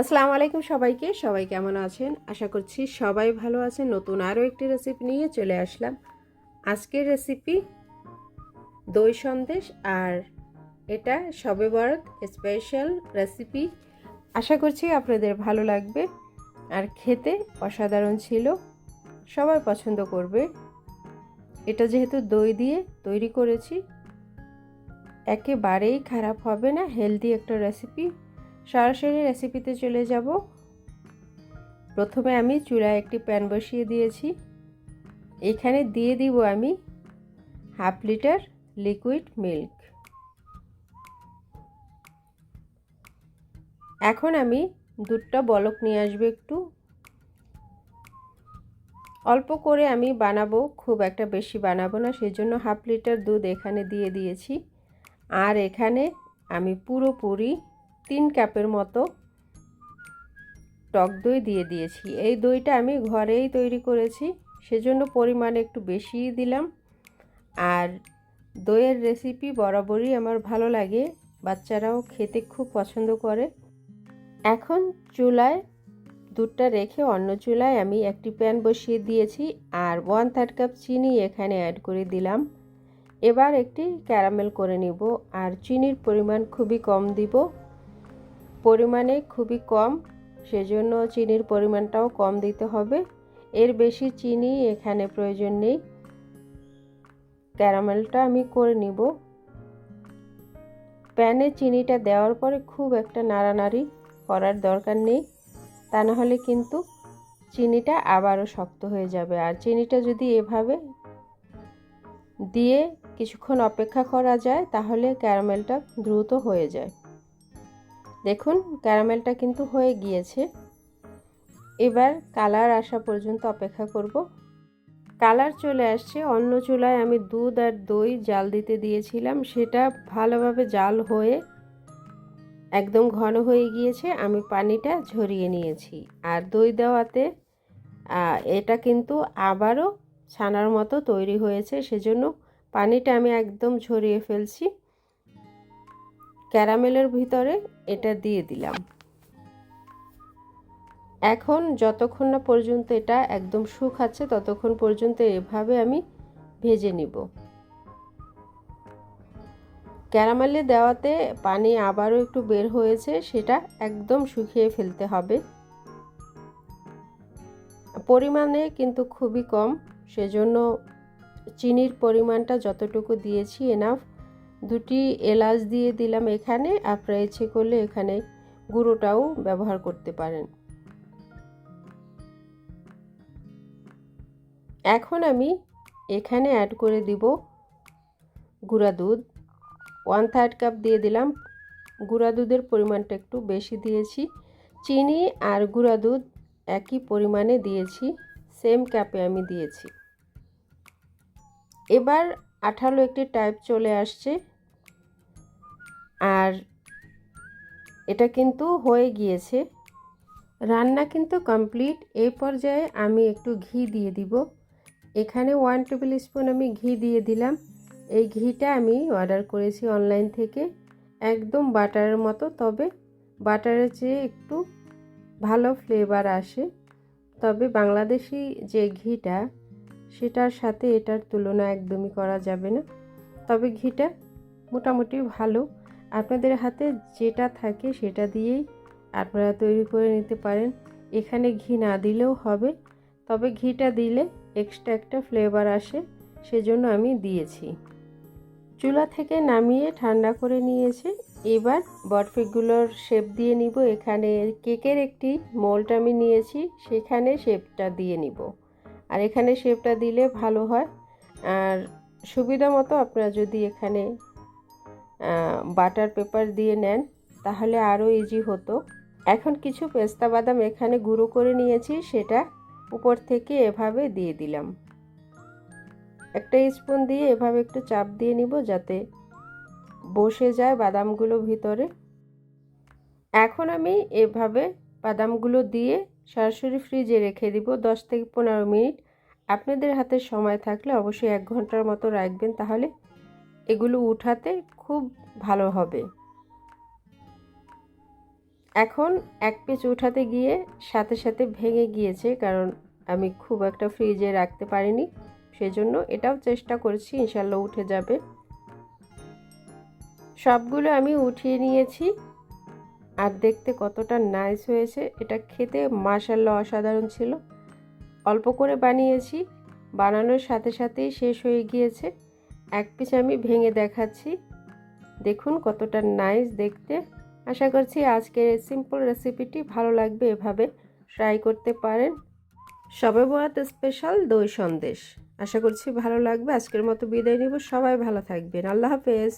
আসসালামু আলাইকুম সবাইকে। সবাই কেমন আছেন? আশা করছি সবাই ভালো আছেন। নতুন আরও একটি রেসিপি নিয়ে চলে আসলাম। আজকের রেসিপি দই সন্দেশ আর এটা সবে বরাত স্পেশাল রেসিপি আশা করছি আপনাদের ভালো লাগবে। আর খেতে অসাধারণ ছিল। সবাই পছন্দ করবে। এটা যেহেতু দই দিয়ে তৈরি করেছি, একেবারেই খারাপ হবে না। হেলদি একটা রেসিপি সরাসরি রেসিপিতে চলে যাব। প্রথমে আমি চুলায় একটি প্যান বসিয়ে দিয়েছি। এখানে দিয়ে দিব আমি হাফ লিটার লিকুইড মিল্ক এখন আমি দুধটা বলক নিয়ে আসব একটু। অল্প করে আমি বানাবো, খুব একটা বেশি বানাবো না সেই জন্য হাফ লিটার দুধ এখানে দিয়ে দিয়েছি। আর এখানে আমি পুরোপুরি তিন কাপের মতো টক দই দিয়ে দিয়েছি। এই দইটা আমি ঘরেই তৈরি করেছি, সেজন্য পরিমাণ একটু বেশিই দিলাম। আর দইয়ের রেসিপি বরাবরই আমার ভালো লাগে, বাচ্চারাও খেতে খুব পছন্দ করে। এখন চুলায় দুধটা রেখে অন্য চুলায় আমি একটি প্যান বসিয়ে দিয়েছি আর ওয়ান থার্ড কাপ চিনি এখানে অ্যাড করে দিলাম। এবার একটি ক্যারামেল করে নিব আর চিনির পরিমাণ খুবই কম দিব। পরিমাণে খুবই কম, সেজন্য চিনির পরিমাণটাও কম দিতে হবে। এর বেশি চিনি এখানে প্রয়োজন নেই। ক্যারামেলটা আমি করে নিব। প্যানে চিনিটা দেওয়ার পরে খুব একটা নাড়ানাড়ি করার দরকার নেই। তা না হলে কিন্তু চিনিটা আবারও শক্ত হয়ে যাবে। আর চিনিটা যদি এভাবে দিয়ে কিছুক্ষণ অপেক্ষা করা যায়, তাহলে ক্যারামেলটা দ্রুত হয়ে যায়। দেখুন, ক্যারামেলটা কিন্তু হয়ে গিয়েছে। এবার কালার আসা পর্যন্ত অপেক্ষা করব। কালার চলে আসছে। অন্য চুলায় আমি দুধ আর দই জাল দিতে দিয়েছিলাম। সেটা ভালোভাবে জাল হয়ে একদম ঘন হয়ে গিয়েছে। আমি পানিটা ঝরিয়ে নিয়েছি। আর দই দেওয়াতে এটা কিন্তু আবারও ছানার মতো তৈরি হয়েছে। সেজন্য পানিটা আমি একদম ঝরিয়ে ফেলছি। ক্যারামেলের ভিতরে এটা দিয়ে দিলাম। এখন যতক্ষণ না পর্যন্ত এটা একদম শুকাচ্ছে, ততক্ষণ পর্যন্ত এভাবে আমি ভেজে নিব। ক্যারামেলে দেওয়াতে পানি আবারও একটু বের হয়েছে, সেটা একদম শুকিয়ে ফেলতে হবে। পরিমাণে কিন্তু খুবই কম, সেজন্য চিনির পরিমাণটা যতটুকু দিয়েছি এনাফ দুটি এলাচ দিয়ে দিলাম এখানে। আপনারা ইচ্ছে করলে এখানে গুঁড়োটাও ব্যবহার করতে পারেন। এখন আমি এখানে অ্যাড করে দিব গুঁড়া দুধ। ওয়ান থার্ড কাপ দিয়ে দিলাম। গুঁড়া দুধের পরিমাণটা একটু বেশি দিয়েছি। চিনি আর গুঁড়া দুধ একই পরিমাণে দিয়েছি। সেম কাপে আমি দিয়েছি। এবার আঠালো একটি টাইপ চলে আসছে। আর এটা কিন্তু হয়ে গিয়েছে। রান্না কিন্তু কমপ্লিট এই পর্যায়ে আমি একটু ঘি দিয়ে দিব। এখানে ওয়ান টেবিল স্পুন আমি ঘি দিয়ে দিলাম। এই ঘিটা আমি অর্ডার করেছি অনলাইন থেকে। একদম বাটারের মতো, তবে বাটারের চেয়ে একটু ভালো ফ্লেভার আসে। তবে বাংলাদেশি যে ঘিটা সেটার সাথে এটার তুলনা একদমই করা যাবে না। তবে ঘিটা মোটামুটি ভালো। আপনাদের হাতে যেটা থাকে সেটা দিয়েই আপনারা তৈরি করে নিতে পারেন। এখানে ঘি না দিলেও হবে। তবে ঘিটা দিলে এক্সট্রা একটা ফ্লেভার আসে, সেজন্য আমি দিয়েছি। চুলা থেকে নামিয়ে ঠান্ডা করে নিয়েছে। এবার বরফিকগুলোর শেপ দিয়ে নিব। এখানে কেকের একটি মোল্ড আমি নিয়েছি। সেখানে শেপটা দিয়ে নিব। আর এখানে শেপটা দিলে ভালো হয়। আর সুবিধা মতো আপনারা যদি এখানে বাটার পেপার দিয়ে নেন, তাহলে আরও ইজি হতো। এখন কিছু পেস্তা বাদাম এখানে গুঁড়ো করে নিয়েছি, সেটা উপর থেকে এভাবে দিয়ে দিলাম। একটা স্পুন দিয়ে এভাবে একটু চাপ দিয়ে নিব যাতে বসে যায় বাদামগুলো ভিতরে। এখন আমি এভাবে বাদামগুলো দিয়ে সরাসরি ফ্রিজে রেখে দিব দশ থেকে পনেরো মিনিট। আপনাদের হাতে সময় থাকলে অবশ্যই এক ঘণ্টার মতো রাখবেন তাহলে এগুলো উঠাতে খুব ভালো হবে। এখন এক পিচ উঠাতে গিয়ে সাথে সাথে ভেঙে গিয়েছে কারণ আমি খুব একটা ফ্রিজে রাখতে পারিনি। সেজন্য এটাও চেষ্টা করছি ইনশাল্লাহ উঠে যাবে। সবগুলো আমি উঠিয়ে নিয়েছি। আর দেখতে কতটা নাইস হয়েছে, এটা খেতে মাসাল্লা অসাধারণ ছিল। অল্প করে বানিয়েছি, বানানোর সাথে সাথেই শেষ হয়ে গিয়েছে। এক পিস আমি ভেঙে দেখাচ্ছি। দেখুন কতটা নাইস দেখতে। আশা করছি আজকের সিম্পল রেসিপিটি ভালো লাগবে, এভাবে ট্রাই করতে পারেন। সবে বরাত স্পেশাল দই সন্দেশ। আশা করছি ভালো লাগবে। আজকের মতো বিদায় নিব। সবাই ভালো থাকবেন। আল্লাহ হাফেজ।